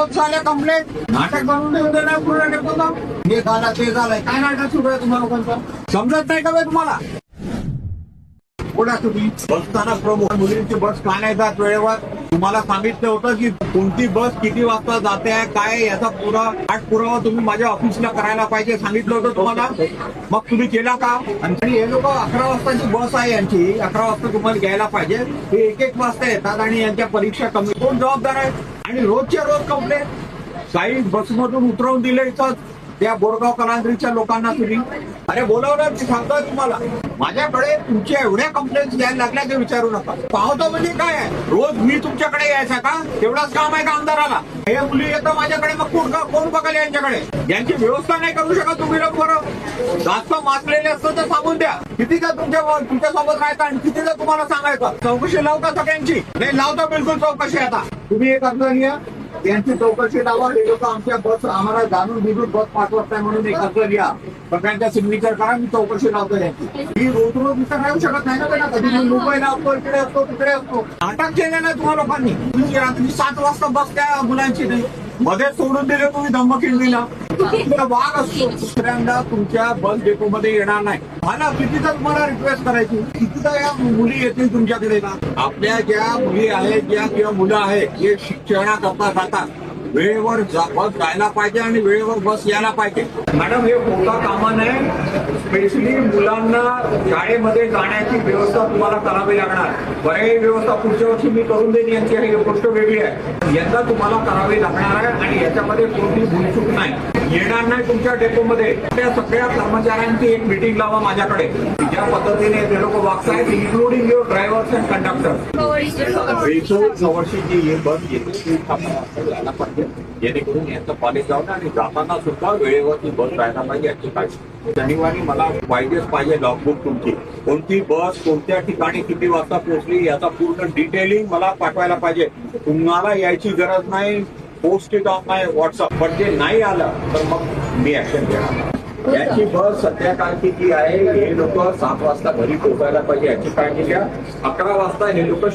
रोज झाले कंप्लेंट नाटक बनवून देऊ नाही पूर्ण डेपोचा हे झालं ते झालंय. काय नाटक सुरू आहे तुम्हाला लोकांचं समजत नाही का तुम्हाला? कोणा तुम्ही बसताना प्रमुख मुलींची बस का नाही जात वेळेवर. तुम्हाला सांगितलं होतं की कोणती बस किती वाजता जाते आहे काय याचा पुरा पाठपुरावा तुम्ही माझ्या ऑफिसला करायला पाहिजे सांगितलं होतं तुम्हाला. मग तुम्ही केला का? आणि हे लोक अकरा वाजताची बस आहे यांची. अकरा वाजता तुम्हाला घ्यायला पाहिजे. हे एक एक वाजता येतात आणि यांच्या परीक्षा कमी कोण जबाबदार आहे? आणि रोजच्या रोज कंप्लेंट. काही बसमधून उतरवून दिले तर त्या बोरगाव कलांद्रीच्या लोकांना तुम्ही अरे बोलावलं मी सांगतो तुम्हाला. माझ्याकडे तुमच्या एवढ्या कंप्लेंट यायला लागल्या ते विचारू नका. पाहतो म्हणजे काय आहे? रोज मी तुमच्याकडे यायचा का? तेवढाच काम आहे का आमदाराला? हे मुली येतं माझ्याकडे मग कोण कोण बघाल यांच्याकडे? यांची व्यवस्था नाही करू शकत तुम्ही लोक बरं जास्त माचलेले असतं तर सांगून द्या. कितीदा तुमच्या तुमच्यासोबत राहायचं आणि किती तुम्हाला सांगायचं. चौकशी लावता सगळ्यांची. नाही लावता बिलकुल चौकशी आता. तुम्ही एक अर्ज घ्या. यांची चौकशी लावा हे लोक आमच्या बस आम्हाला जाणून बुजून बस पाठवत नाही म्हणून एक अर्ज लिहा सगळ्यांच्या सिग्नेचर करा मी चौकशी लावतो यांची. मी रोज रोज इथं राहू शकत नाही ना त्यांना. कधी मुंबईला असतो इकडे असतो तिकडे असतो. नाटक केले आहे तुम्हा लोकांनी. तुम्ही रात्री सात वाजता बस त्या मुलांची. नाही मध्ये सोडून दिले तुम्ही धम्मकिन दिला. वाघ असतो दुसऱ्यांदा तुमच्या बस डेपो मध्ये येणार नाही. मला कितीदा तुम्हाला रिक्वेस्ट करायची? कितीदा या मुली येतील तुमच्याकडे ना? आपल्या ज्या मुली आहेत ज्या किंवा मुलं आहेत जे शिक्षणाकरता जातात वेळेवर बस जायला पाहिजे आणि वेळेवर बस यायला पाहिजे. मॅडम हे मोठा कामा नाही. स्पेशली मुलांना शाळेमध्ये जाण्याची व्यवस्था तुम्हाला करावी लागणार. बऱ्याही व्यवस्था पुढच्या वर्षी मी करून देईन यांची. ही गोष्ट वेगळी आहे. यंदा तुम्हाला करावी लागणार आहे आणि याच्यामध्ये कोणती भूलचूक नाही. येणार नाही तुमच्या डेपोमध्ये. त्या सगळ्या कर्मचाऱ्यांची एक मिटिंग लावा माझ्याकडे. ज्या पद्धतीने ते लोक वागतायत including your drivers and conductor जवळची जी बस येते ती जायला पाहिजे. जेणेकरून यांचं कॉलेज जाऊन आणि जाताना सुद्धा वेळेवरती बस राहायला पाहिजे याची काळजी. शनिवारी मला पाहिजेच पाहिजे लॉगबुक तुमची. कोणती बस कोणत्या ठिकाणी किती वाजता पोहोचली याचा पूर्ण डिटेलिंग मला पाठवायला पाहिजे. तुम्हाला यायची गरज नाही. Post it on my WhatsApp पण ते नाही आलं तर मग मी ऍक्शन घेणार याची बस संध्याकाळची जी आहे हे लोक सात वाजता घरी पोहोचायला पाहिजे याची काळजी घ्या. अकरा वाजता हे लोक